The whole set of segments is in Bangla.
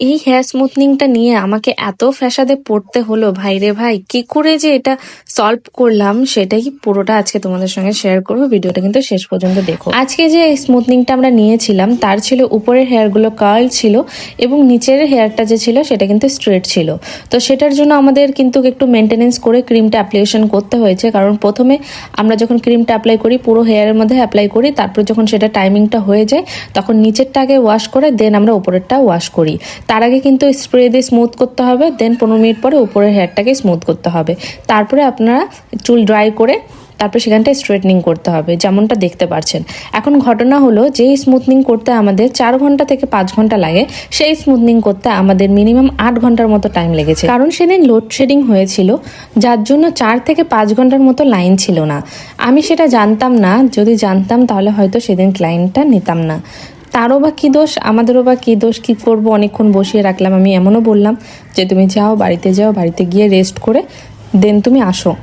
এই হেয়ার স্মুথনিংটা নিয়ে আমাকে এত ফ্যাসাদে পড়তে হলো, ভাই রে ভাই। কি করে যে এটা সলভ করলাম, সেটাই পুরোটা আজকে তোমাদের সঙ্গে শেয়ার করব। ভিডিওটা কিন্তু শেষ পর্যন্ত দেখো। আজকে যে স্মুথনিংটা আমরা নিয়েছিলাম, তার ছিল উপরের হেয়ারগুলো কার্ল ছিল এবং নিচের হেয়ারটা যে ছিল, সেটা কিন্তু স্ট্রেট ছিল। তো সেটার জন্য আমাদের কিন্তু একটু মেনটেনেন্স করে ক্রিমটা অ্যাপ্লিকেশন করতে হয়েছে। কারণ প্রথমে আমরা যখন ক্রিমটা অ্যাপ্লাই করি, পুরো হেয়ারের মধ্যে অ্যাপ্লাই করি, তারপর যখন সেটা টাইমিংটা হয়ে যায়, তখন নিচেরটা আগে ওয়াশ করে দেন আমরা উপরেরটা ওয়াশ করি। তার আগে কিন্তু স্প্রে দিয়ে স্মুথ করতে হবে দেন পনেরো মিনিট পরে উপরের হেয়ারটাকে স্মুথ করতে হবে। তারপরে আপনারা চুল ড্রাই করে তারপরে সেখানটা স্ট্রেটনিং করতে হবে, যেমনটা দেখতে পাচ্ছেন। এখন ঘটনা হলো, যেই স্মুথনিং করতে আমাদের চার ঘণ্টা থেকে পাঁচ ঘণ্টা লাগে, সেই স্মুথনিং করতে আমাদের মিনিমাম আট ঘণ্টার মতো টাইম লেগেছে। কারণ সেদিন লোডশেডিং হয়েছিল, যার জন্য চার থেকে পাঁচ ঘণ্টার মতো লাইন ছিল না। আমি সেটা জানতাম না, যদি জানতাম তাহলে হয়তো সেদিন ক্লায়েন্টটা নিতাম না। তারও বা কী দোষ? আমাদেরও বা কী দোষ? কী করব? অনেকক্ষণ বসিয়ে রাখলাম। আমি এমনও বললাম যে, তুমি যাও, বাড়িতে যাও, বাড়িতে গিয়ে রেস্ট করে দেন তুমি আসো।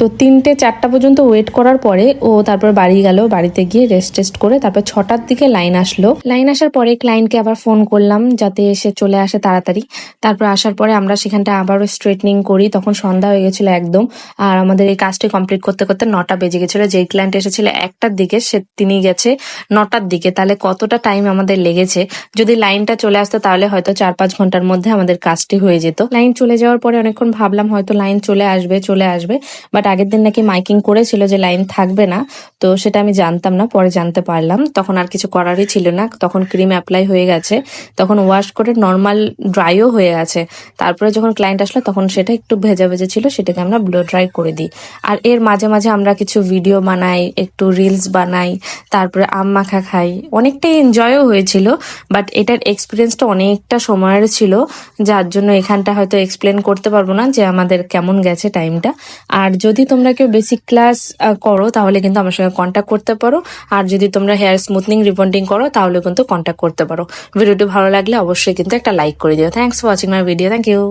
তো তিনটে, চারটা পর্যন্ত ওয়েট করার পরে ও তারপর বাড়ি গেল, বাড়িতে গিয়ে রেস্ট টেস্ট করে তারপর ছটার দিকে লাইন আসলো। লাইন আসার পরে ক্লায়েন্টকে আবার ফোন করলাম যাতে এসে চলে আসে তাড়াতাড়ি। তারপর আসার পরে আমরা সেখানটা আবারও স্ট্রেটনিং করি। তখন সন্ধ্যা হয়ে গেছিল একদম। আর আমাদের এই কাজটি কমপ্লিট করতে করতে নটা বেজে গেছিল। যেই ক্লায়েন্ট এসেছিল একটার দিকে, সে তিনি গেছে নটার দিকে। তাহলে কতটা টাইম আমাদের লেগেছে? যদি লাইনটা চলে আসতো তাহলে হয়তো চার পাঁচ ঘণ্টার মধ্যে আমাদের কাজটি হয়ে যেত। লাইন চলে যাওয়ার পরে অনেকক্ষণ ভাবলাম হয়তো লাইন চলে আসবে চলে আসবে। বাট আগের দিন নাকি মাইকিং করেছিল যে লাইন থাকবে না, তো সেটা আমি জানতাম না, পরে জানতে পারলাম। তখন আর কিছু করারই ছিল না, তখন ক্রিম অ্যাপ্লাই হয়ে গেছে। তখন ওয়াশ করে নর্মাল ড্রাইও হয়ে গেছে তারপরে যখন ক্লায়েন্ট আসলো, তখন সেটা একটু ভেজা ভেজা ছিল, সেটাকে আমরা ব্লো ড্রাই করে দিই। আর এর মাঝে মাঝে আমরা কিছু ভিডিও বানাই, একটু রিলস বানাই, তারপরে আম মাখা খাই। অনেকটাই এনজয়ও হয়েছিল, বাট এটার এক্সপিরিয়েন্সটা অনেকটা সময়ের ছিল, যার জন্য এখানটা হয়তো এক্সপ্লেন করতে পারব না যে আমাদের কেমন গেছে টাইমটা। আর যদি তোমরা কেউ বেসিক ক্লাস করো, তাহলে কিন্তু আমার সঙ্গে কন্ট্যাক্ট করতে পারো। আর যদি তোমরা হেয়ার স্মুথনিং রিবন্ডিং করো তাহলে কিন্তু কন্ট্যাক্ট করতে পারো। ভিডিওটি ভালো লাগলে অবশ্যই কিন্তু একটা লাইক করে দিও। Thanks for watching my video thank you